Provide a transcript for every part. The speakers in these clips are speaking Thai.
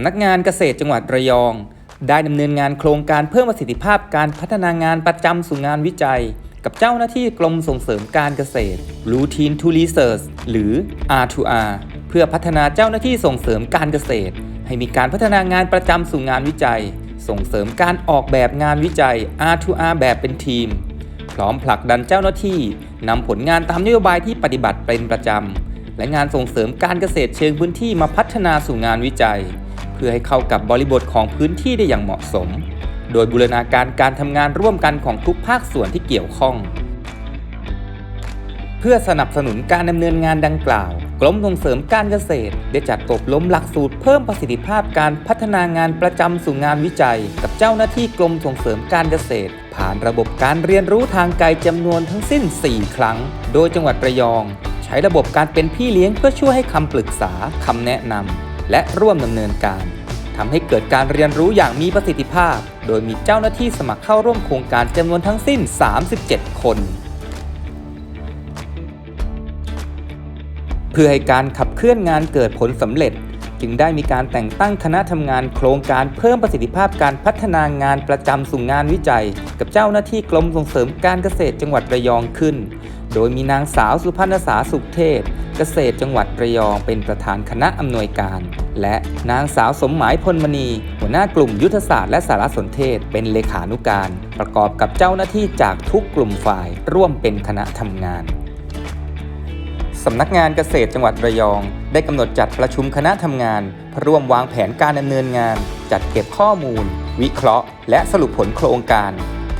ำนักงานเกษตรจังหวัดระยอง ได้ดำเนินงานโครงการเพิ่มประสิทธิภาพการพัฒนางานประจำสู่งานวิจัย กับเจ้าหน้าที่กรมส่งเสริมการเกษตร Routine to Research หรือ R2R เพื่อพัฒนาเจ้าหน้าที่ส่งเสริมการเกษตร ให้มีการพัฒนางานประจำสู่งานวิจัย ส่งเสริมการออกแบบงานวิจัย R2R แบบเป็นทีม พร้อมผลักดันเจ้าหน้าที่นำผลงานตามนโยบายที่ปฏิบัติเป็นประจำและงานส่งเสริมการเกษตรเชิงพื้นที่มาพัฒนาสู่งานวิจัย เพื่อให้เข้ากับบริบทของพื้นที่ได้อย่างเหมาะสม โดยบูรณาการการทำงานร่วมกันของทุกภาคส่วนที่เกี่ยวข้อง เพื่อสนับสนุนการดำเนินงานดังกล่าว กรมส่งเสริมการเกษตร ได้จัดอบรมหลักสูตรเพิ่มประสิทธิภาพการพัฒนางานประจำสู่งานวิจัย กับเจ้าหน้าที่กรมส่งเสริมการเกษตร ผ่านระบบการเรียนรู้ทางไกลจำนวนทั้งสิ้น 4 ครั้ง โดยจังหวัดระยอง ใช้ระบบการเป็นพี่เลี้ยงเพื่อช่วยให้คำปรึกษาคำแนะนำ และร่วมดำเนินการทำให้เกิดการเรียนรู้อย่างมีประสิทธิภาพ โดยมีเจ้าหน้าที่สมัครเข้าร่วมโครงการจำนวนทั้งสิ้น 37 คน เพื่อให้การขับเคลื่อนงานเกิดผลสำเร็จ จึงได้มีการแต่งตั้งคณะทำงานโครงการเพิ่มประสิทธิภาพการพัฒนางานประจำสู่งานวิจัย กับเจ้าหน้าที่กรมส่งเสริมการเกษตรจังหวัดระยองขึ้น โดยมีนางสาวสุพรรณษาสุขเทพ เกษตรจังหวัดระยองเป็นประธานคณะอำนวยการ และนางสาวสมหมายพลมณี หัวหน้ากลุ่มยุทธศาสตร์และสารสนเทศเป็นเลขานุการ ประกอบกับเจ้าหน้าที่จากทุกกลุ่มฝ่ายร่วมเป็นคณะทำงานสำนักงานเกษตรจังหวัดระยอง ได้กำหนดจัดประชุมคณะทำงานเพื่อร่วมวางแผนการดำเนินงาน จัดเก็บข้อมูล วิเคราะห์ และสรุปผลโครงการ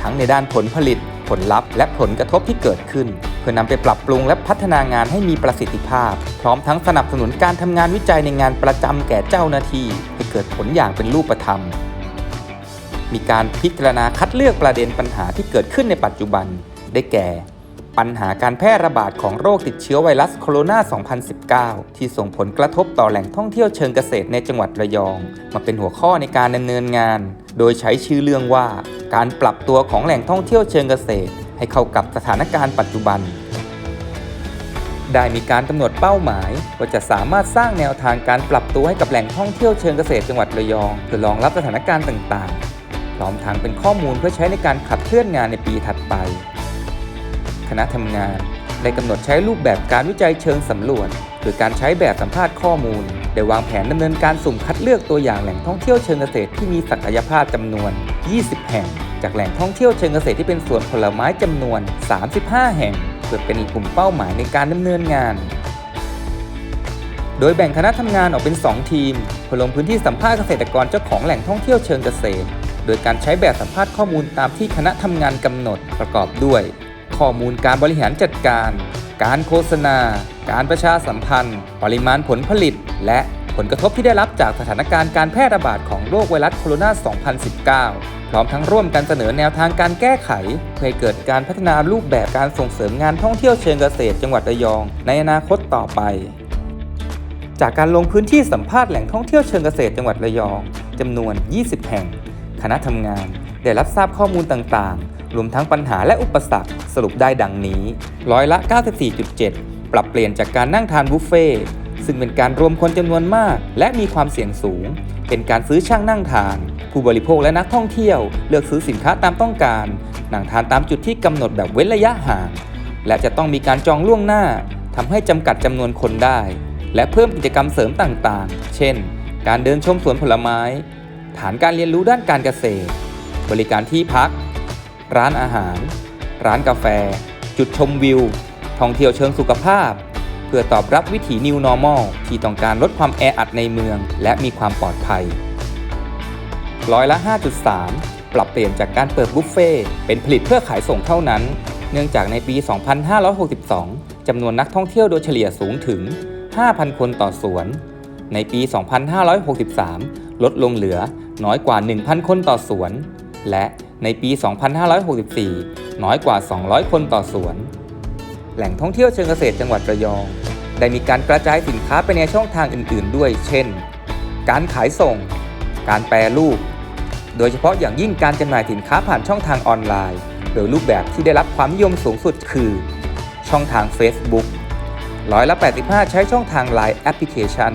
ทั้งในด้านผลผลิต ผลลัพธ์ และผลกระทบที่เกิดขึ้น พื่อนำไปปรับปรุงและพัฒนางานให้มีประสิทธิภาพ พร้อมทั้งสนับสนุนการทำงานวิจัยในงานประจำแก่เจ้าหน้าที่ให้เกิดผลอย่างเป็นรูปธรรม มีการพิจารณาคัดเลือกประเด็นปัญหาที่เกิดขึ้นในปัจจุบัน ได้แก่ ปัญหาการแพร่ระบาดของโรคติดเชื้อไวรัสโคโรนา 2019 ที่ส่งผลกระทบต่อแหล่งท่องเที่ยวเชิงเกษตรในจังหวัดระยอง มาเป็นหัวข้อในการดำเนินงาน โดยใช้ชื่อเรื่องว่า การปรับตัวของแหล่งท่องเที่ยวเชิงเกษตร ให้เข้ากับสถานการณ์ปัจจุบัน ได้มีการกำหนดเป้าหมายว่าจะสามารถสร้างแนวทางการปรับตัวให้กับแหล่งท่องเที่ยวเชิงเกษตรจังหวัดระยองเพื่อรองรับสถานการณ์ต่างๆพร้อมทั้งเป็นข้อมูลเพื่อใช้ในการขับเคลื่อนงานในปีถัดไป คณะทำงานได้กำหนดใช้รูปแบบการวิจัยเชิงสำรวจโดยการใช้แบบสัมภาษณ์ข้อมูลได้วางแผนดำเนินการสุ่มคัดเลือกตัวอย่างแหล่งท่องเที่ยวเชิงเกษตรที่มีศักยภาพจำนวน 20 แห่งจากแหล่งท่องเที่ยวเชิงเกษตรที่เป็นสวนผลไม้จำนวน 35 แห่งเพื่อเป็นกลุ่มเป้าหมายในการดำเนินงาน โดยแบ่งคณะทำงานออกเป็น 2 ทีมเพื่อลงพื้นที่สัมภาษณ์เกษตรกรเจ้าของแหล่งท่องเที่ยวเชิงเกษตร โดยการใช้แบบสัมภาษณ์ข้อมูลตามที่คณะทำงานกำหนดประกอบด้วย ข้อมูลการบริหารจัดการ การโฆษณา การประชาสัมพันธ์ ปริมาณผลผลิต และ ผลกระทบที่ได้รับจากสถานการณ์การแพร่ระบาดของโรคไวรัสโคโรนา 2019 พร้อมทั้งร่วมกันเสนอแนวทางการแก้ไข เพื่อเกิดการพัฒนารูปแบบการส่งเสริมงานท่องเที่ยวเชิงเกษตรจังหวัดระยอง ในอนาคตต่อไป จากการลงพื้นที่สัมภาษณ์แหล่งท่องเที่ยวเชิงเกษตรจังหวัดระยองจำนวน 20 แห่ง คณะทำงาน ได้รับทราบข้อมูลต่างๆ รวมทั้งปัญหาและอุปสรรคสรุปได้ดังนี้ ร้อยละ 94.7 ปรับเปลี่ยนจากการนั่งทานบุฟเฟ่ ซึ่งเป็นการรวมคนจำนวนมาก และมีความเสี่ยงสูง เป็นการซื้อช่างนั่งทาน ผู้บริโภคและนักท่องเที่ยว เลือกซื้อสินค้าตามต้องการ นั่งทานตามจุดที่กำหนดแบบเว้นระยะห่าง และจะต้องมีการจองล่วงหน้าทำให้จำกัดจำนวนคนได้ และเพิ่มกิจกรรมเสริมต่างๆ เช่น การเดินชมสวนผลไม้ ฐานการเรียนรู้ด้านการเกษตร บริการที่พัก ร้านอาหาร ร้านกาแฟ จุดชมวิว ท่องเที่ยวเชิงสุขภาพ พื่อตอบรับวิถี New Normal ที่ต้องการลดความแออัดในเมือง และมีความปลอดภัย ร้อยละ 5.3 ปรับเปลี่ยนจากการเปิดบุฟเฟ่ต์เป็นผลิตเพื่อขายส่งเท่านั้น เนื่องจากในปี 2562 จำนวนนักท่องเที่ยวโดยเฉลี่ยสูงถึง 5,000 คนต่อสวน ในปี 2563 ลดลงเหลือน้อยกว่า 1,000 คนต่อสวน และในปี 2564 น้อยกว่า 200 คนต่อสวน แหล่งท่องเที่ยวเชิงเกษตรจังหวัดระยอง ได้มีการกระจายสินค้าไปในช่องทางอื่น ๆ ด้วย เช่น การขายส่ง การแปรรูป โดยเฉพาะอย่างยิ่งการจำหน่ายสินค้าผ่านช่องทางออนไลน์ โดยรูปแบบที่ได้รับความนิยมสูงสุดคือ ช่องทาง Facebook ร้อยละ 85 ใช้ช่องทาง Line Application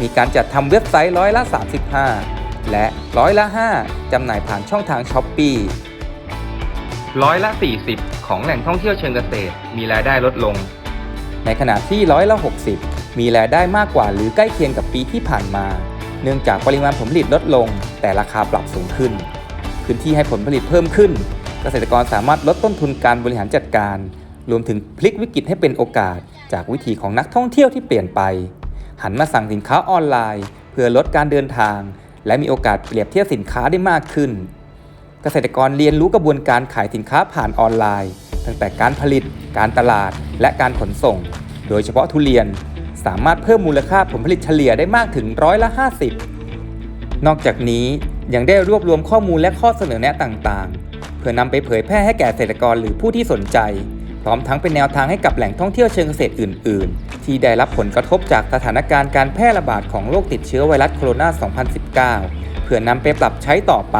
มีการจัดทำเว็บไซต์ร้อยละ 35 และร้อยละ 5จำหน่ายผ่านช่องทางช้อปปีร้อยละ 40 ของแหล่งท่องเที่ยวเชิงเกษตร มีรายได้ลดลง ในขณะที่ร้อยละ 60 มีรายได้มากกว่าหรือใกล้เคียงกับปีที่ผ่านมา เนื่องจากปริมาณผลผลิตลดลง แต่ราคาปรับสูงขึ้น พื้นที่ให้ผลผลิตเพิ่มขึ้น เกษตรกรสามารถลดต้นทุนการบริหารจัดการ รวมถึงพลิกวิกฤตให้เป็นโอกาส จากวิถีของนักท่องเที่ยวที่เปลี่ยนไป หันมาสั่งสินค้าออนไลน์ เพื่อลดการเดินทาง และมีโอกาสเปรียบเทียบสินค้าได้มากขึ้น เกษตรกรเรียนรู้กระบวนการขายสินค้าผ่านออนไลน์ ตั้งแต่การผลิต การตลาด และการขนส่ง โดยเฉพาะทุเรียนสามารถเพิ่มมูลค่าผลผลิตเฉลี่ยได้มากถึงร้อยละ 50 นอกจากนี้ยังได้รวบรวมข้อมูลและข้อเสนอแนะต่างๆ เพื่อนำไปเผยแพร่ให้แก่เกษตรกรหรือผู้ที่สนใจ พร้อมทั้งเป็นแนวทางให้กับแหล่งท่องเที่ยวเชิงเกษตรอื่น ๆ ที่ได้รับผลกระทบจากสถานการณ์การแพร่ระบาดของโรคติดเชื้อไวรัสโคโรนา 2019 เพื่อนำไปปรับใช้ต่อไป